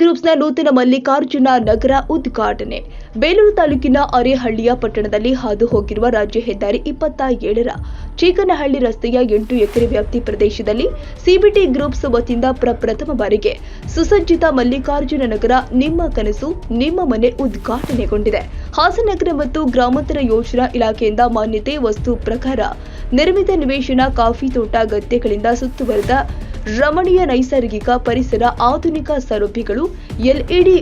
ಗ್ರೂಪ್ಸ್ನ ನೂತನ ಮಲ್ಲಿಕಾರ್ಜುನ ನಗರ ಉದ್ಘಾಟನೆ. ಬೇಲೂರು ತಾಲೂಕಿನ ಅರೆಹಳ್ಳಿಯ ಪಟ್ಟಣದಲ್ಲಿ ಹಾದು ಹೋಗಿರುವ ರಾಜ್ಯ ಹೆದ್ದಾರಿ ಇಪ್ಪತ್ತ ಏಳರ ಚೀಕನಹಳ್ಳಿ ರಸ್ತೆಯ ಎಂಟು ಎಕರೆ ವ್ಯಾಪ್ತಿ ಪ್ರದೇಶದಲ್ಲಿ ಸಿಬಿಟಿ ಗ್ರೂಪ್ಸ್ ವತಿಯಿಂದ ಪ್ರಪ್ರಥಮ ಬಾರಿಗೆ ಸುಸಜ್ಜಿತ ಮಲ್ಲಿಕಾರ್ಜುನ ನಗರ ನಿಮ್ಮ ಕನಸು, ನಿಮ್ಮ ಮನೆ ಉದ್ಘಾಟನೆಗೊಂಡಿದೆ. ಹಾಸನಗರ ಮತ್ತು ಗ್ರಾಮಾಂತರ ಯೋಜನಾ ಇಲಾಖೆಯಿಂದ ಮಾನ್ಯತೆ ವಸ್ತು ಪ್ರಕಾರ ನಿರ್ಮಿತ ನಿವೇಶನ ಕಾಫಿ ತೋಟ ಗದ್ದೆಗಳಿಂದ ಸುತ್ತುವರೆದ ರಮಣೀಯ ನೈಸರ್ಗಿಕ ಪರಿಸರ ಆಧುನಿಕ ಸೌಲಭ್ಯಗಳು ಎಲ್ಇಡಿ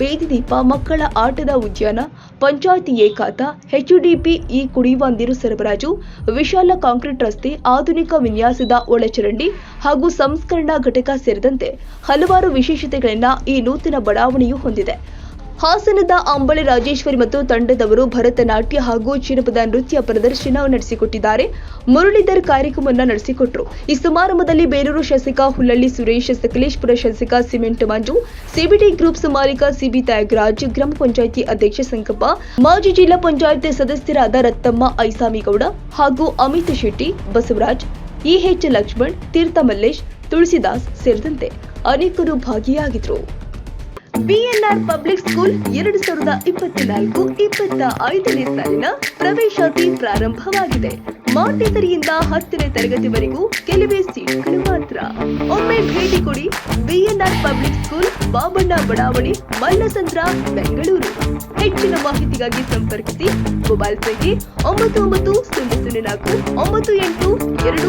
ಬೇದಿ ದೀಪ ಮಕ್ಕಳ ಆಟದ ಉದ್ಯಾನ, ಪಂಚಾಯಿತಿ ಏಕಾತ ಎಚ್ಡಿಪಿ ಈ ಕುಡಿಯುವ ನೀರು ಸರಬರಾಜು, ವಿಶಾಲ ಕಾಂಕ್ರೀಟ್ ರಸ್ತೆ, ಆಧುನಿಕ ವಿನ್ಯಾಸದ ಒಳಚರಂಡಿ ಹಾಗೂ ಸಂಸ್ಕರಣಾ ಘಟಕ ಸೇರಿದಂತೆ ಹಲವಾರು ವಿಶೇಷತೆಗಳನ್ನ ಈ ನೂತನ ಬಡಾವಣೆಯು ಹೊಂದಿದೆ. ಹಾಸನದ ಅಂಬಳೆ ರಾಜೇಶ್ವರಿ ಮತ್ತು ತಂಡದವರು ಭರತನಾಟ್ಯ ಹಾಗೂ ಜನಪದ ನೃತ್ಯ ಪ್ರದರ್ಶನ ನಡೆಸಿಕೊಟ್ಟಿದ್ದಾರೆ. ಮುರಳೀಧರ್ ಕಾರ್ಯಕ್ರಮವನ್ನು ನಡೆಸಿಕೊಟ್ರು. ಈ ಸಮಾರಂಭದಲ್ಲಿ ಬೇಲೂರು ಶಾಸಕ ಹುಲ್ಲಳ್ಳಿ ಸುರೇಶ್, ಸಕಲೇಶ್ಪುರ ಶಾಸಕ ಸಿಮೆಂಟ್ ಮಂಜು, ಸಿಬಿಡಿ ಗ್ರೂಪ್ಸ್ ಮಾಲೀಕ ಸಿಬಿ ತ್ಯಾಗರಾಜ್, ಗ್ರಾಮ ಪಂಚಾಯಿತಿ ಅಧ್ಯಕ್ಷ ಸಂಕಪ್ಪ, ಮಾಜಿ ಜಿಲ್ಲಾ ಪಂಚಾಯತ್ ಸದಸ್ಯರಾದ ರತ್ತಮ್ಮ ಐಸಾಮಿಗೌಡ ಹಾಗೂ ಅಮಿತ್ ಶೆಟ್ಟಿ, ಬಸವರಾಜ್ ಇಎಚ್ ಲಕ್ಷ್ಮಣ್, ತೀರ್ಥ ಮಲ್ಲೇಶ್, ತುಳಸಿದಾಸ್ ಸೇರಿದಂತೆ ಅನೇಕರು ಭಾಗಿಯಾಗಿದ್ರು. ಬಿಎನ್ಆರ್ ಪಬ್ಲಿಕ್ ಸ್ಕೂಲ್ ಎರಡು ಸಾವಿರದ ಇಪ್ಪತ್ನಾಲ್ಕು ಇಪ್ಪತ್ತ ಐದನೇ ಸಾಲಿನ ಪ್ರವೇಶಾತಿ ಪ್ರಾರಂಭವಾಗಿದೆ. ಮಾಂಟೇಸರಿಯಿಂದ ಹತ್ತನೇ ತರಗತಿವರೆಗೂ ಕೆಲವೇ ಸೀಟ್ಗಳು ಮಾತ್ರ. ಒಮ್ಮೆ ಭೇಟಿ ಕೊಡಿ ಬಿಎನ್ಆರ್ ಪಬ್ಲಿಕ್ ಸ್ಕೂಲ್ ಬಾಬಣ್ಣ ಬಡಾವಣೆ ಮಲ್ಲಸಂದ್ರ, ಬೆಂಗಳೂರು. ಹೆಚ್ಚಿನ ಮಾಹಿತಿಗಾಗಿ ಸಂಪರ್ಕಿಸಿ. ಮೊಬೈಲ್ ಸಂಖ್ಯೆ ಒಂಬತ್ತು ಒಂಬತ್ತು ಸೊನ್ನೆ ಸೊನ್ನೆ ನಾಲ್ಕು ಒಂಬತ್ತು ಎಂಟು ಎರಡು